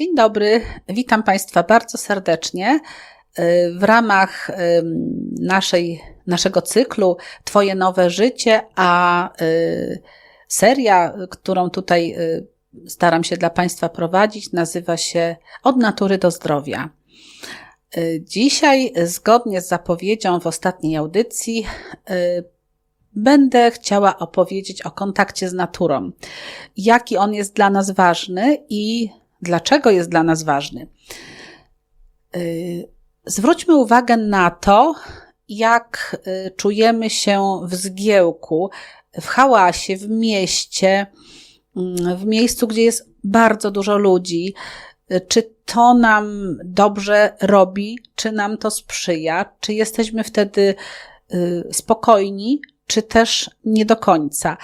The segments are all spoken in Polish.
Dzień dobry, witam Państwa bardzo serdecznie. W ramach naszej, naszego cyklu Twoje nowe życie, a y, seria, którą tutaj y, staram się dla Państwa prowadzić, nazywa się Od natury do zdrowia. Y, dzisiaj, zgodnie z zapowiedzią w ostatniej audycji, będę chciała opowiedzieć o kontakcie z naturą. Jaki on jest dla nas ważny i Dlaczego jest dla nas ważny? Y, zwróćmy uwagę na to, jak y, czujemy się w zgiełku, w hałasie, w mieście, mm, w miejscu, gdzie jest bardzo dużo ludzi. Y, czy to nam dobrze robi, czy nam to sprzyja, czy jesteśmy wtedy spokojni, czy też nie do końca.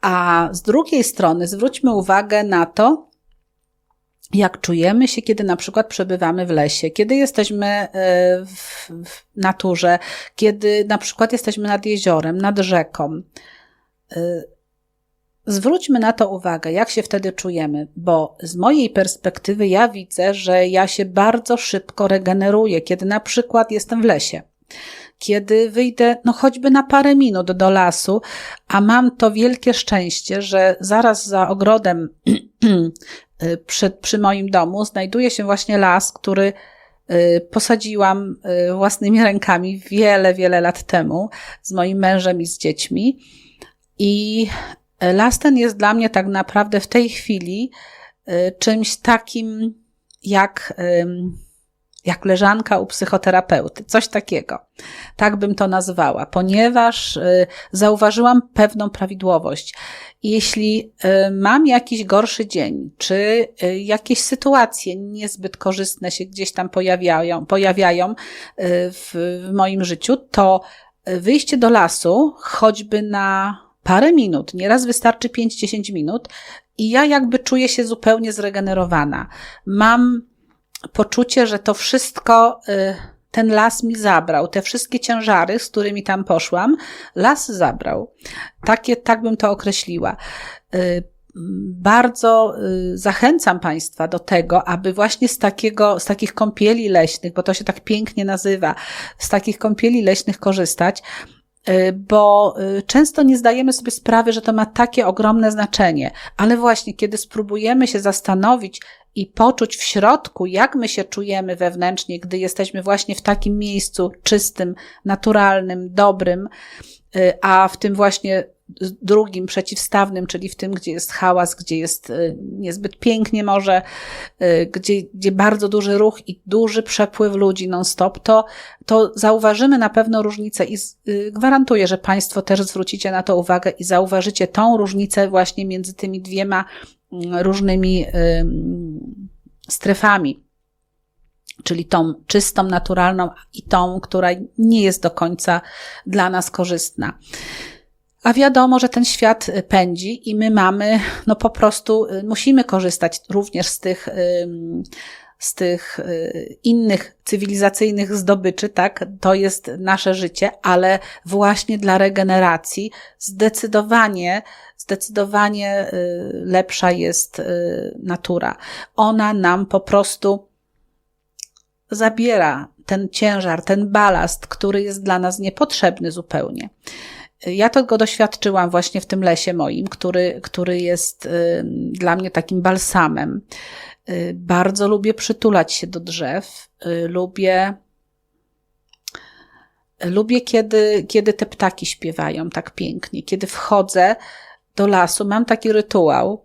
A z drugiej strony zwróćmy uwagę na to, jak czujemy się, kiedy na przykład przebywamy w lesie, kiedy jesteśmy e, w, naturze, kiedy na przykład jesteśmy nad jeziorem, nad rzeką. E, zwróćmy na to uwagę, jak się wtedy czujemy, bo z mojej perspektywy ja widzę, że ja się bardzo szybko regeneruję, kiedy na przykład jestem w lesie kiedy wyjdę, no choćby na parę minut do lasu, a mam to wielkie szczęście, że zaraz za ogrodem Y, przy, przy moim domu znajduje się właśnie las, który y, posadziłam y, własnymi rękami wiele, wiele lat temu z moim mężem i z dziećmi. I las ten jest dla mnie tak naprawdę w tej chwili czymś takim jak jak leżanka u psychoterapeuty, coś takiego. Tak bym to nazwała, ponieważ y, zauważyłam pewną prawidłowość. Jeśli y, mam jakiś gorszy dzień, czy y, jakieś sytuacje niezbyt korzystne się gdzieś tam pojawiają, pojawiają w, w moim życiu, to wyjście do lasu, choćby na parę minut, nieraz wystarczy 5-10 minut, i ja jakby czuję się zupełnie zregenerowana. Mam poczucie, że to wszystko y, ten las mi zabrał. Te wszystkie ciężary, z którymi tam poszłam, las zabrał. Takie, tak bym to określiła. Y, bardzo y, zachęcam Państwa do tego, aby właśnie z takiego, z takich kąpieli leśnych, bo to się tak pięknie nazywa, z takich kąpieli leśnych korzystać, bo często nie zdajemy sobie sprawy, że to ma takie ogromne znaczenie, ale właśnie kiedy spróbujemy się zastanowić i poczuć w środku, jak my się czujemy wewnętrznie, gdy jesteśmy właśnie w takim miejscu czystym, naturalnym, dobrym, y, a w tym właśnie drugim, przeciwstawnym, czyli w tym, gdzie jest hałas, gdzie jest y, niezbyt pięknie może, y, gdzie, gdzie bardzo duży ruch i duży przepływ ludzi non-stop, to, to zauważymy na pewno różnicę i gwarantuję, że Państwo też zwrócicie na to uwagę i zauważycie tą różnicę właśnie między tymi dwiema różnymi strefami czyli tą czystą, naturalną i tą, która nie jest do końca dla nas korzystna. A wiadomo, że ten świat y, pędzi i my mamy, no po prostu y, musimy korzystać również z tych, z tych y, innych cywilizacyjnych zdobyczy, tak? To jest nasze życie, ale właśnie dla regeneracji zdecydowanie, zdecydowanie lepsza jest natura. Ona nam po prostu zabiera ten ciężar, ten balast, który jest dla nas niepotrzebny zupełnie. Ja tego doświadczyłam właśnie w tym lesie moim, który, który jest y, dla mnie takim balsamem. Y, bardzo lubię przytulać się do drzew. Y, lubię, lubię kiedy, kiedy te ptaki śpiewają tak pięknie. Kiedy wchodzę do lasu, mam taki rytuał.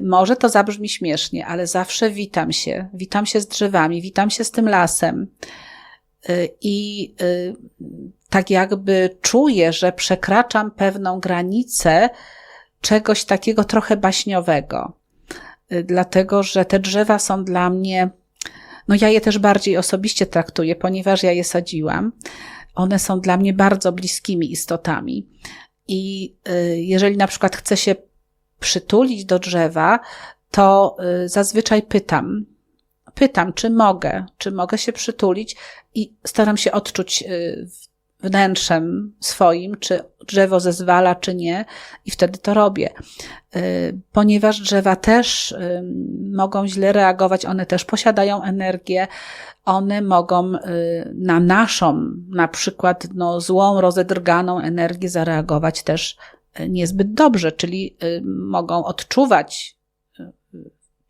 Może to zabrzmi śmiesznie, ale zawsze witam się. Witam się z drzewami, witam się z tym lasem. I tak jakby czuję, że przekraczam pewną granicę czegoś takiego trochę baśniowego. Y, dlatego, że te drzewa są dla mnie, no ja je też bardziej osobiście traktuję, ponieważ ja je sadziłam. One są dla mnie bardzo bliskimi istotami. I y, jeżeli na przykład chcę się przytulić do drzewa, to y, zazwyczaj pytam, pytam, czy mogę, czy mogę się przytulić i staram się odczuć wnętrzem swoim, czy drzewo zezwala, czy nie, i wtedy to robię. Y, ponieważ drzewa też y, mogą źle reagować, one też posiadają energię, one mogą y, na naszą, na przykład no, złą, rozedrganą energię zareagować też niezbyt dobrze, czyli mogą odczuwać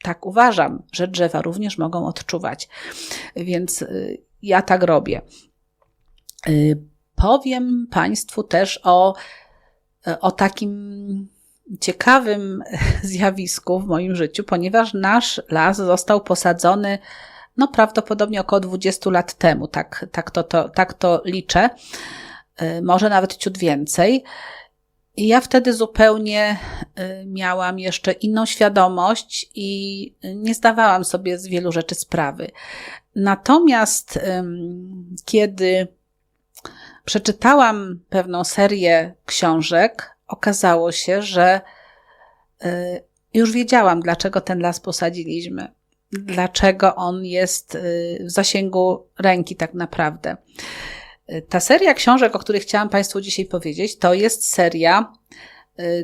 tak uważam, że drzewa również mogą odczuwać. Więc ja tak robię. Powiem Państwu też o, o takim ciekawym zjawisku w moim życiu, ponieważ nasz las został posadzony no prawdopodobnie około 20 lat temu, tak, tak, to, to, tak to liczę, y, może nawet ciut więcej. I ja wtedy zupełnie y, miałam jeszcze inną świadomość i nie zdawałam sobie z wielu rzeczy sprawy. Natomiast kiedy przeczytałam pewną serię książek, okazało się, że y, już wiedziałam, dlaczego ten las posadziliśmy, dlaczego on jest y, w zasięgu ręki tak naprawdę. Y, ta seria książek, o których chciałam Państwu dzisiaj powiedzieć, to jest seria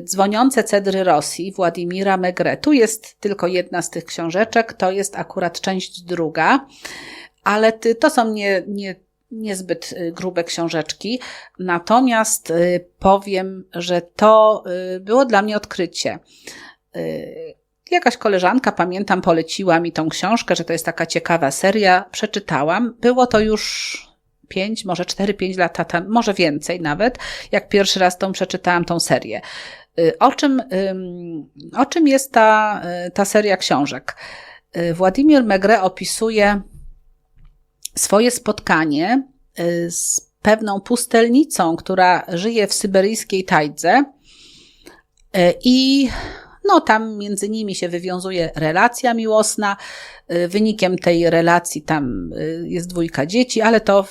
Dzwoniące cedry Rosji Władimira Megre. Tu jest tylko jedna z tych książeczek, to jest akurat część druga, ale to są nie, nie niezbyt y, grube książeczki. Natomiast y, powiem, że to y, było dla mnie odkrycie. Jakaś koleżanka, pamiętam, poleciła mi tą książkę, że to jest taka ciekawa seria. Przeczytałam. Było to już pięć, może cztery, pięć lat temu, może więcej nawet, jak pierwszy raz tą przeczytałam tą serię. O czym, o czym jest ta, ta seria książek? Władimir Megre opisuje swoje spotkanie y, z pewną pustelnicą, która żyje w syberyjskiej tajdze y, i no tam między nimi się wywiązuje relacja miłosna. Y, wynikiem tej relacji tam jest dwójka dzieci, ale to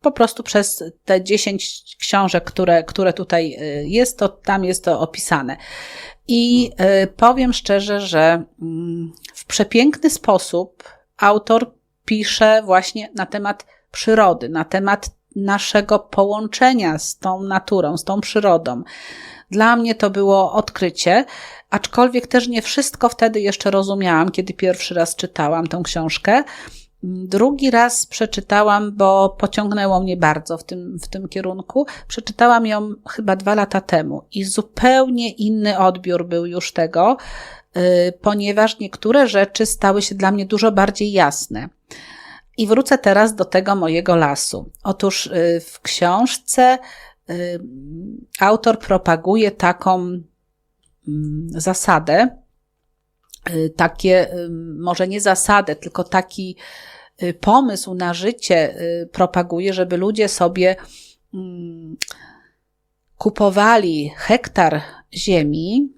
po prostu przez te dziesięć książek, które, które tutaj jest, to tam jest to opisane. I powiem szczerze, że mm, w przepiękny sposób autor pisze właśnie na temat przyrody, na temat naszego połączenia z tą naturą, z tą przyrodą. Dla mnie to było odkrycie, aczkolwiek też nie wszystko wtedy jeszcze rozumiałam, kiedy pierwszy raz czytałam tę książkę. Drugi raz przeczytałam, bo pociągnęło mnie bardzo w tym, w tym kierunku. Przeczytałam ją chyba dwa lata temu i zupełnie inny odbiór był już tego, ponieważ niektóre rzeczy stały się dla mnie dużo bardziej jasne. I wrócę teraz do tego mojego lasu. Otóż y, w książce y, autor propaguje taką mm, zasadę, y, takie, może nie zasadę, tylko taki pomysł na życie propaguje, żeby ludzie sobie mm, kupowali hektar ziemi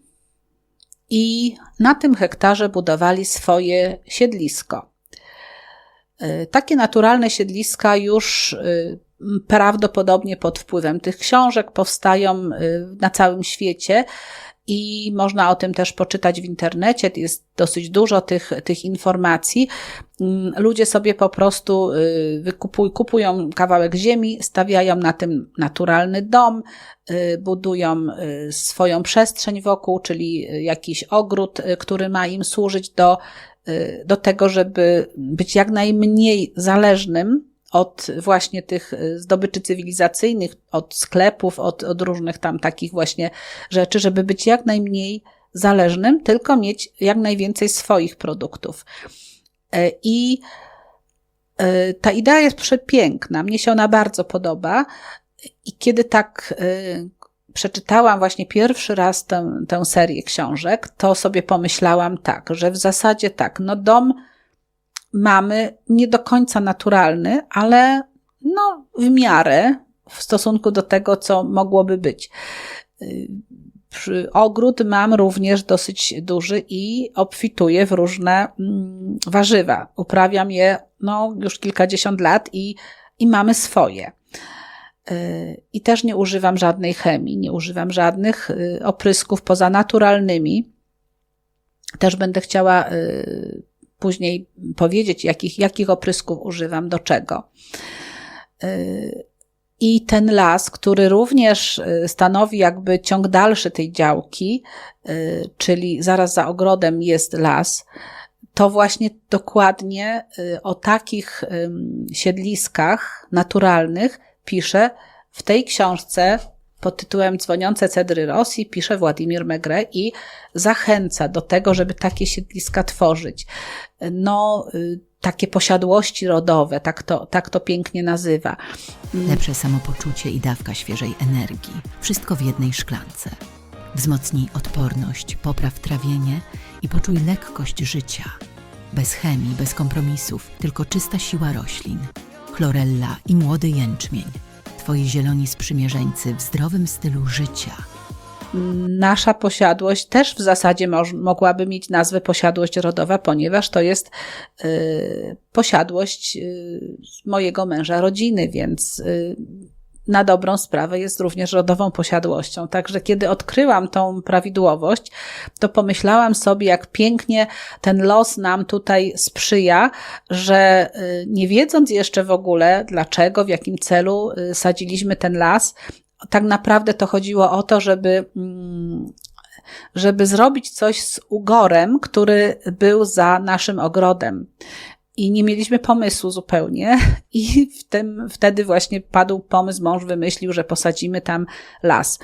i na tym hektarze budowali swoje siedlisko. E, takie naturalne siedliska już e, prawdopodobnie pod wpływem tych książek powstają e, na całym świecie i można o tym też poczytać w internecie. Jest dosyć dużo tych, tych informacji. Mm, ludzie sobie po prostu wykupują, kupują kawałek ziemi, stawiają na tym naturalny dom, budują swoją przestrzeń wokół, czyli jakiś ogród, który ma im służyć do Y, do tego, żeby być jak najmniej zależnym od właśnie tych y, zdobyczy cywilizacyjnych, od sklepów, od, od różnych tam takich właśnie rzeczy, żeby być jak najmniej zależnym, tylko mieć jak najwięcej swoich produktów. Y, I ta idea jest przepiękna, mnie się ona bardzo podoba. I kiedy tak przeczytałam właśnie pierwszy raz tę, tę serię książek, to sobie pomyślałam tak, że w zasadzie tak, no dom mamy nie do końca naturalny, ale no w miarę w stosunku do tego, co mogłoby być. Ogród mam również dosyć duży i obfituję w różne mm, warzywa. Uprawiam je no, już kilkadziesiąt lat i, i mamy swoje. Y, I też nie używam żadnej chemii, nie używam żadnych y, oprysków poza naturalnymi. Też będę chciała y, później powiedzieć, jakich, jakich oprysków używam, do czego. I ten las, który również stanowi jakby ciąg dalszy tej działki, czyli zaraz za ogrodem jest las, to właśnie dokładnie o takich siedliskach naturalnych pisze w tej książce pod tytułem Dzwoniące cedry Rosji pisze Władimir Megre i zachęca do tego, żeby takie siedliska tworzyć. No, y, takie posiadłości rodowe, tak to, tak to pięknie nazywa. Lepsze samopoczucie i dawka świeżej energii. Wszystko w jednej szklance. Wzmocnij odporność, popraw trawienie i poczuj lekkość życia. Bez chemii, bez kompromisów, tylko czysta siła roślin. Chlorella i młody jęczmień twoi zieloni sprzymierzeńcy w zdrowym stylu życia. Nasza posiadłość też w zasadzie mogłaby mieć nazwę posiadłość rodowa, ponieważ to jest y, posiadłość y, mojego męża rodziny, więc y, na dobrą sprawę jest również rodową posiadłością. Także kiedy odkryłam tą prawidłowość, to pomyślałam sobie, jak pięknie ten los nam tutaj sprzyja, że y, nie wiedząc jeszcze w ogóle dlaczego, w jakim celu y, sadziliśmy ten las, tak naprawdę to chodziło o to, żeby mm, żeby zrobić coś z ugorem, który był za naszym ogrodem i nie mieliśmy pomysłu zupełnie. I w tym, wtedy właśnie padł pomysł, mąż wymyślił, że posadzimy tam las.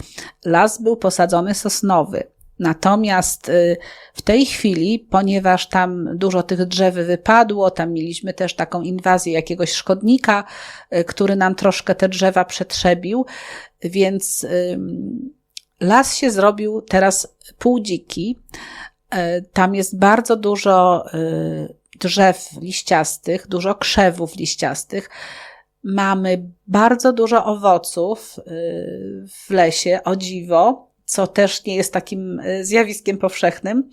Las był posadzony sosnowy. Natomiast y, w tej chwili, ponieważ tam dużo tych drzew wypadło, tam mieliśmy też taką inwazję jakiegoś szkodnika, y, który nam troszkę te drzewa przetrzebił, więc las się zrobił teraz półdziki. Y, tam jest bardzo dużo drzew liściastych, dużo krzewów liściastych. Mamy bardzo dużo owoców y, w lesie, o dziwo, co też nie jest takim y, zjawiskiem powszechnym.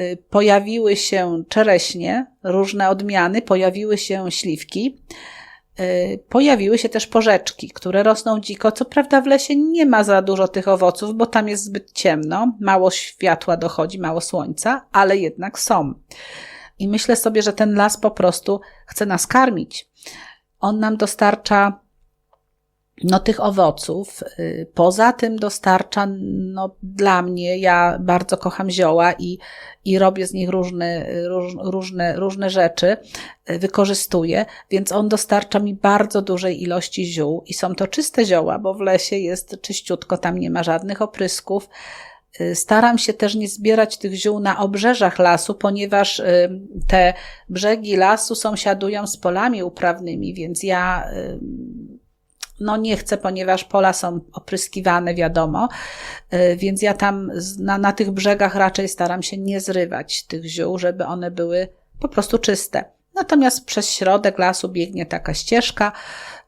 Y, pojawiły się czereśnie, różne odmiany, pojawiły się śliwki. Pojawiły się też porzeczki, które rosną dziko. Co prawda w lesie nie ma za dużo tych owoców, bo tam jest zbyt ciemno, mało światła dochodzi, mało słońca, ale jednak są. I myślę sobie, że ten las po prostu chce nas karmić. On nam dostarcza no, tych owoców. Y, poza tym dostarcza, no, dla mnie, ja bardzo kocham zioła i, i robię z nich różne, róż, różne, różne rzeczy, y, wykorzystuję, więc on dostarcza mi bardzo dużej ilości ziół i są to czyste zioła, bo w lesie jest czyściutko, tam nie ma żadnych oprysków. Y, staram się też nie zbierać tych ziół na obrzeżach lasu, ponieważ y, te brzegi lasu sąsiadują z polami uprawnymi, więc ja y, no nie chcę, ponieważ pola są opryskiwane, wiadomo, więc ja tam na, na tych brzegach raczej staram się nie zrywać tych ziół, żeby one były po prostu czyste. Natomiast przez środek lasu biegnie taka ścieżka,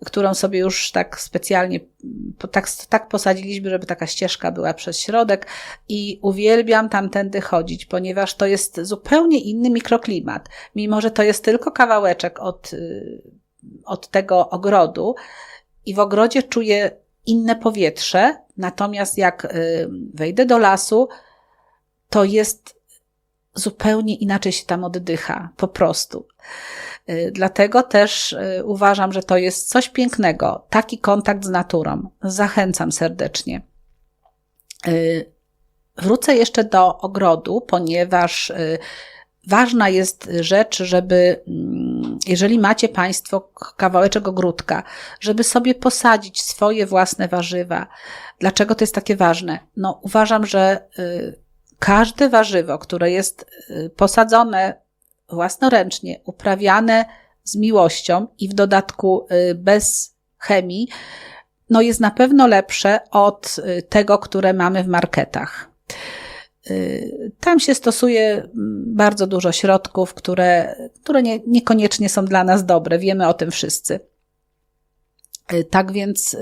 którą sobie już tak specjalnie tak, tak posadziliśmy, żeby taka ścieżka była przez środek i uwielbiam tamtędy chodzić, ponieważ to jest zupełnie inny mikroklimat. Mimo, że to jest tylko kawałeczek od, y, od tego ogrodu i w ogrodzie czuję inne powietrze, natomiast jak y, wejdę do lasu, to jest zupełnie inaczej się tam oddycha, po prostu. Y, dlatego też y, uważam, że to jest coś pięknego, taki kontakt z naturą. Zachęcam serdecznie. Y, wrócę jeszcze do ogrodu, ponieważ ważna jest rzecz, żeby, mm, jeżeli macie Państwo kawałeczek ogródka, żeby sobie posadzić swoje własne warzywa. Dlaczego to jest takie ważne? No, uważam, że każde warzywo, które jest posadzone własnoręcznie, uprawiane z miłością i w dodatku y, bez chemii, no jest na pewno lepsze od y, tego, które mamy w marketach. Y, tam się stosuje bardzo dużo środków, które, które nie, niekoniecznie są dla nas dobre. Wiemy o tym wszyscy. Tak więc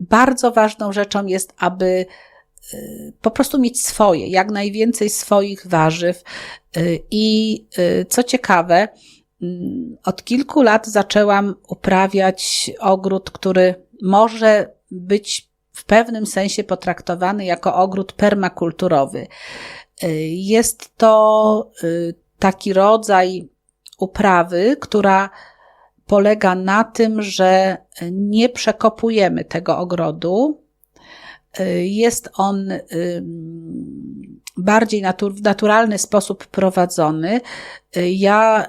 bardzo ważną rzeczą jest, aby Y, po prostu mieć swoje, jak najwięcej swoich warzyw. Y, I y, co ciekawe, mm, od kilku lat zaczęłam uprawiać ogród, który może być w pewnym sensie potraktowany jako ogród permakulturowy. Jest to taki rodzaj uprawy, która polega na tym, że nie przekopujemy tego ogrodu. Jest on bardziej natur w naturalny sposób prowadzony. Ja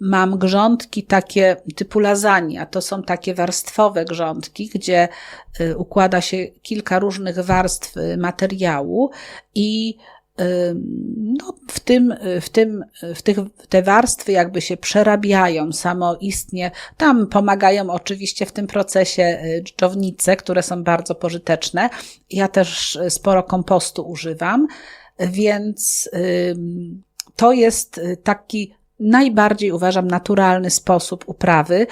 mam grządki takie typu lasagna. To są takie warstwowe grządki, gdzie układa się kilka różnych warstw materiału i no, w tym, w tym, w tych, te warstwy jakby się przerabiają samoistnie. Tam pomagają oczywiście w tym procesie y, dżdżownice, które są bardzo pożyteczne. Ja też sporo kompostu używam, więc to jest taki najbardziej uważam naturalny sposób uprawy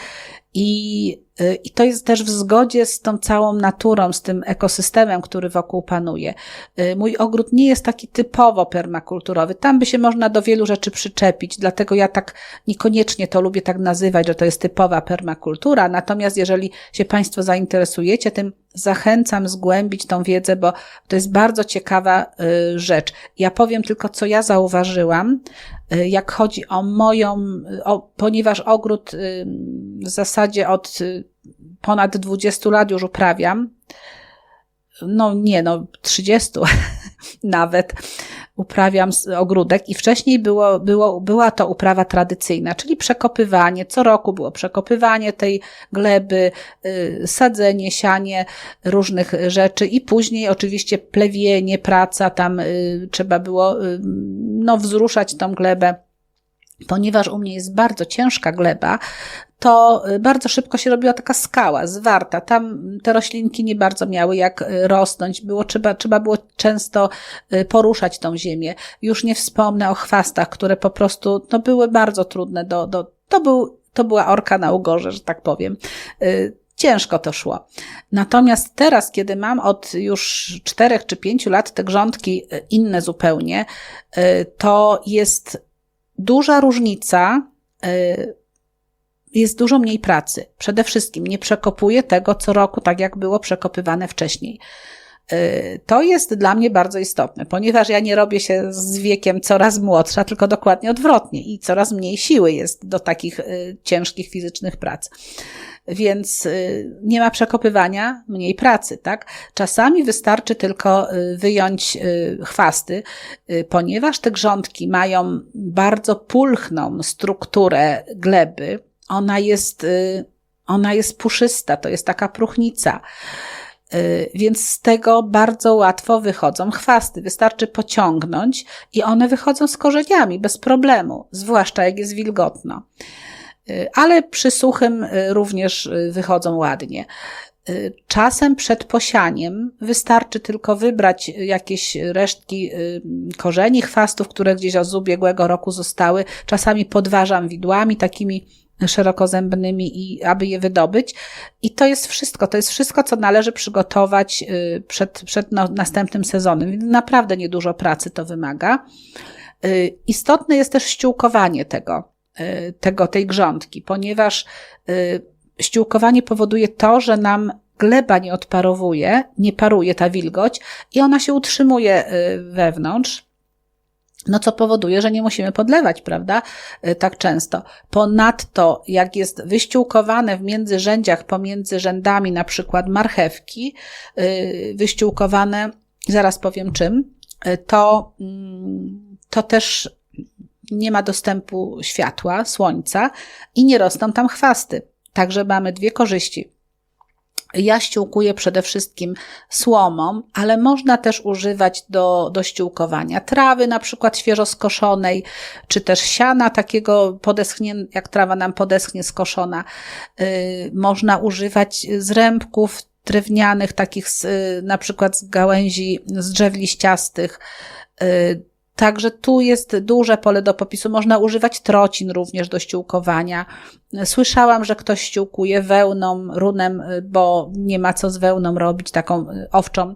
i Y, I to jest też w zgodzie z tą całą naturą, z tym ekosystemem, który wokół panuje. Y, mój ogród nie jest taki typowo permakulturowy. Tam by się można do wielu rzeczy przyczepić, dlatego ja tak niekoniecznie to lubię tak nazywać, że to jest typowa permakultura. Natomiast jeżeli się Państwo zainteresujecie tym, zachęcam zgłębić tą wiedzę, bo to jest bardzo ciekawa y, rzecz. Ja powiem tylko, co ja zauważyłam, jak chodzi o moją, o, ponieważ ogród w zasadzie od ponad 20 lat już uprawiam. No nie, no 30 nawet uprawiam ogródek i wcześniej było, było, była to uprawa tradycyjna, czyli przekopywanie. Co roku było przekopywanie tej gleby, y, sadzenie, sianie różnych rzeczy i później oczywiście plewienie, praca, tam y, trzeba było y, no, wzruszać tą glebę ponieważ u mnie jest bardzo ciężka gleba, to y, bardzo szybko się robiła taka skała, zwarta. Tam te roślinki nie bardzo miały jak y, rosnąć. Było, trzeba, trzeba było często y, poruszać tą ziemię. Już nie wspomnę o chwastach, które po prostu no, były bardzo trudne do, do to, był, to była orka na ugorze, że tak powiem. Ciężko to szło. Natomiast teraz, kiedy mam od już czterech czy pięciu lat te grządki inne zupełnie, to jest duża różnica jest dużo mniej pracy. Przede wszystkim nie przekopuje tego co roku, tak jak było przekopywane wcześniej. Y, to jest dla mnie bardzo istotne, ponieważ ja nie robię się z wiekiem coraz młodsza, tylko dokładnie odwrotnie i coraz mniej siły jest do takich y, ciężkich fizycznych prac. Więc y, nie ma przekopywania, mniej pracy, tak? Czasami wystarczy tylko wyjąć chwasty, ponieważ te grządki mają bardzo pulchną strukturę gleby, ona jest, y, ona jest puszysta, to jest taka próchnica. Y, więc z tego bardzo łatwo wychodzą chwasty. Wystarczy pociągnąć i one wychodzą z korzeniami bez problemu, zwłaszcza jak jest wilgotno. Y, ale przy suchym również wychodzą ładnie. Czasem przed posianiem wystarczy tylko wybrać jakieś resztki korzeni chwastów, które gdzieś od ubiegłego roku zostały. Czasami podważam widłami takimi szerokozębnymi i aby je wydobyć. I to jest wszystko. To jest wszystko, co należy przygotować y, przed, przed no, następnym sezonem. Naprawdę niedużo pracy to wymaga. Y, istotne jest też ściółkowanie tego, y, tego, tej grządki, ponieważ ściółkowanie powoduje to, że nam gleba nie odparowuje, nie paruje ta wilgoć i ona się utrzymuje wewnątrz no co powoduje, że nie musimy podlewać, prawda, tak często. Ponadto, jak jest wyściółkowane w międzyrzędziach pomiędzy rzędami na przykład marchewki, wyściółkowane, zaraz powiem czym, to, mm, to też nie ma dostępu światła, słońca i nie rosną tam chwasty. Także mamy dwie korzyści. Ja ściółkuję przede wszystkim słomą, ale można też używać do, do ściółkowania trawy, na przykład świeżo skoszonej, czy też siana takiego podeschnie, jak trawa nam podeschnie skoszona. Yy, można używać zrębków drewnianych, takich z, yy, na przykład z gałęzi, z drzew liściastych. Yy, Także tu jest duże pole do popisu. Można używać trocin również do ściółkowania. Słyszałam, że ktoś ściółkuje wełną, runem, bo nie ma co z wełną robić, taką y, owczą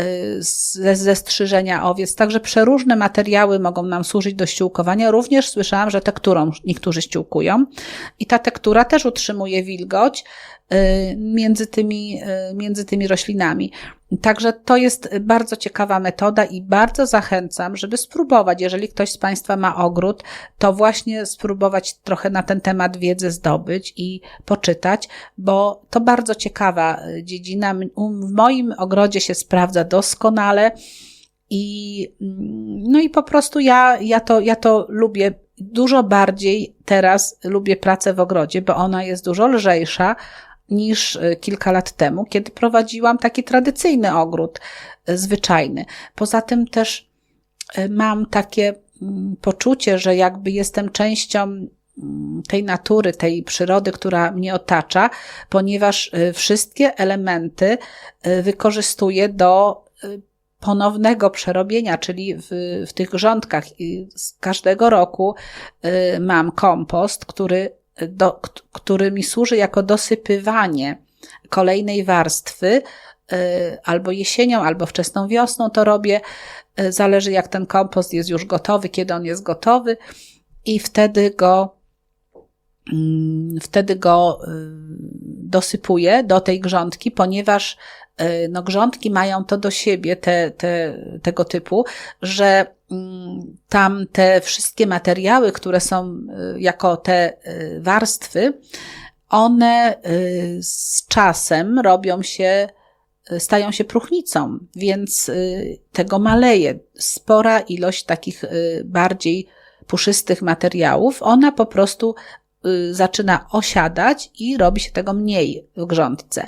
y, ze, ze strzyżenia owiec. Także przeróżne materiały mogą nam służyć do ściółkowania. Również słyszałam, że tekturą niektórzy ściółkują. I ta tektura też utrzymuje wilgoć y, między tymi, y, między tymi roślinami. Także to jest bardzo ciekawa metoda i bardzo zachęcam, żeby spróbować. Jeżeli ktoś z Państwa ma ogród, to właśnie spróbować trochę na ten temat wiedzy zdobyć i poczytać, bo to bardzo ciekawa dziedzina. W moim ogrodzie się sprawdza doskonale. I, mm, no i po prostu ja, ja, to, ja to lubię dużo bardziej teraz lubię pracę w ogrodzie, bo ona jest dużo lżejsza niż y, kilka lat temu, kiedy prowadziłam taki tradycyjny ogród y, zwyczajny. Poza tym też y, mam takie mm, poczucie, że jakby jestem częścią mm, tej natury, tej przyrody, która mnie otacza, ponieważ wszystkie elementy wykorzystuję do ponownego przerobienia, czyli w, w tych grządkach. I z każdego roku mam kompost, który, do, który mi służy jako dosypywanie kolejnej warstwy, y, albo jesienią, albo wczesną wiosną to robię. Y, zależy jak ten kompost jest już gotowy, kiedy on jest gotowy i wtedy go mm, wtedy go dosypuję do tej grządki, ponieważ no, grządki mają to do siebie, te, te, tego typu, że tam te wszystkie materiały, które są e, jako te e, warstwy, one z czasem robią się, stają się próchnicą, więc tego maleje. Spora ilość takich bardziej puszystych materiałów, ona po prostu zaczyna osiadać i robi się tego mniej w grządce.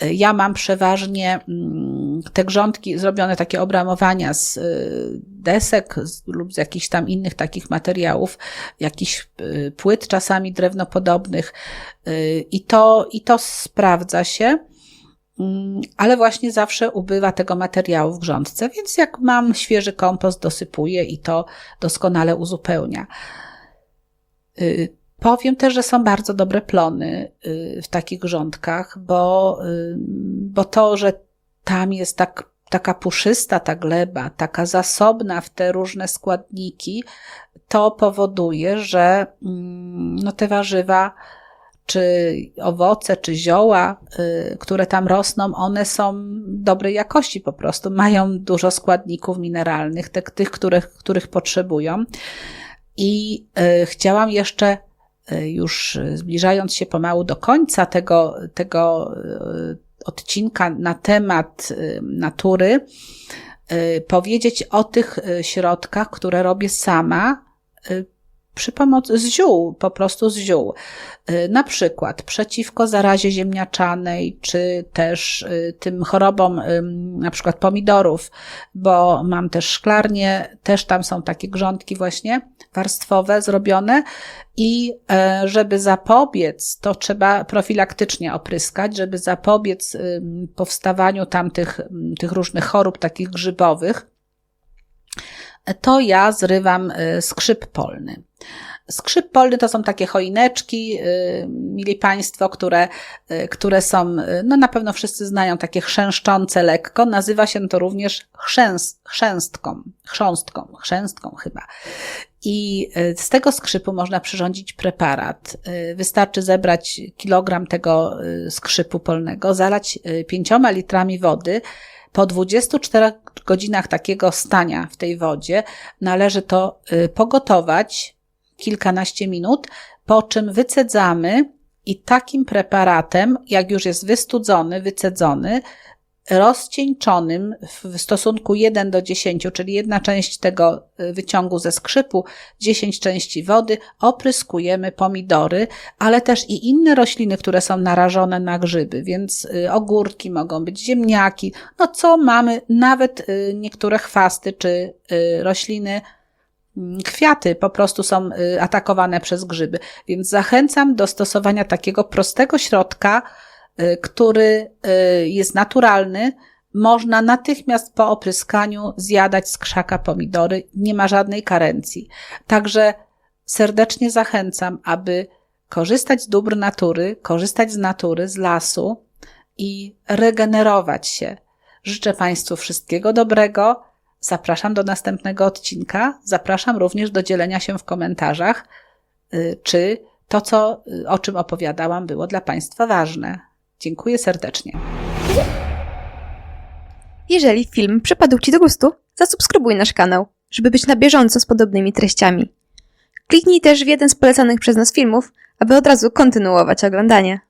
Ja mam przeważnie mm, te grządki, zrobione takie obramowania z y, desek lub z jakichś tam innych takich materiałów, jakichś y, płyt czasami drewnopodobnych y, i to, i to sprawdza się mm, ale właśnie zawsze ubywa tego materiału w grządce, więc jak mam świeży kompost, dosypuję i to doskonale uzupełnia. Powiem też, że są bardzo dobre plony y, w takich grządkach, bo, y, bo to, że tam jest tak, taka puszysta ta gleba, taka zasobna w te różne składniki, to powoduje, że mm, no, te warzywa, czy owoce, czy zioła, y, które tam rosną, one są dobrej jakości po prostu, mają dużo składników mineralnych, te, tych, których, których potrzebują. I chciałam jeszcze już zbliżając się pomału do końca tego, tego e, odcinka na temat e, natury, powiedzieć o tych środkach, które robię sama przy pomocy z ziół, po prostu z ziół. Na przykład przeciwko zarazie ziemniaczanej, czy też tym chorobom na przykład pomidorów, bo mam też szklarnię, też tam są takie grządki właśnie warstwowe zrobione i e, żeby zapobiec, to trzeba profilaktycznie opryskać, żeby zapobiec powstawaniu tam tych, tych różnych chorób takich grzybowych, to ja zrywam e, skrzyp polny. Skrzyp polny to są takie choineczki, y, mili Państwo, które, y, które są, y, no na pewno wszyscy znają, takie chrzęszczące lekko. Nazywa się to również chrzęst, chrzęstką, chrząstką, chrzęstką chyba. I z tego skrzypu można przyrządzić preparat. Wystarczy zebrać kilogram tego skrzypu polnego, zalać pięcioma litrami wody, po 24 godzinach takiego stania w tej wodzie należy to pogotować kilkanaście minut, po czym wycedzamy i takim preparatem, jak już jest wystudzony, wycedzony, rozcieńczonym w stosunku 1 do 10, czyli jedna część tego y, wyciągu ze skrzypu, 10 części wody, opryskujemy pomidory, ale też i inne rośliny, które są narażone na grzyby, więc y, ogórki mogą być, ziemniaki, no co mamy, nawet y, niektóre chwasty czy rośliny Mm, kwiaty po prostu są atakowane przez grzyby. Więc zachęcam do stosowania takiego prostego środka, który y, jest naturalny. Można natychmiast po opryskaniu zjadać z krzaka pomidory. Nie ma żadnej karencji. Także serdecznie zachęcam, aby korzystać z dóbr natury, korzystać z natury, z lasu i regenerować się. Życzę Państwu wszystkiego dobrego Zapraszam do następnego odcinka. Zapraszam również do dzielenia się w komentarzach, y, czy to, co, y, o czym opowiadałam, było dla Państwa ważne. Dziękuję serdecznie. Jeżeli film przypadł Ci do gustu, zasubskrybuj nasz kanał, żeby być na bieżąco z podobnymi treściami. Kliknij też w jeden z polecanych przez nas filmów, aby od razu kontynuować oglądanie.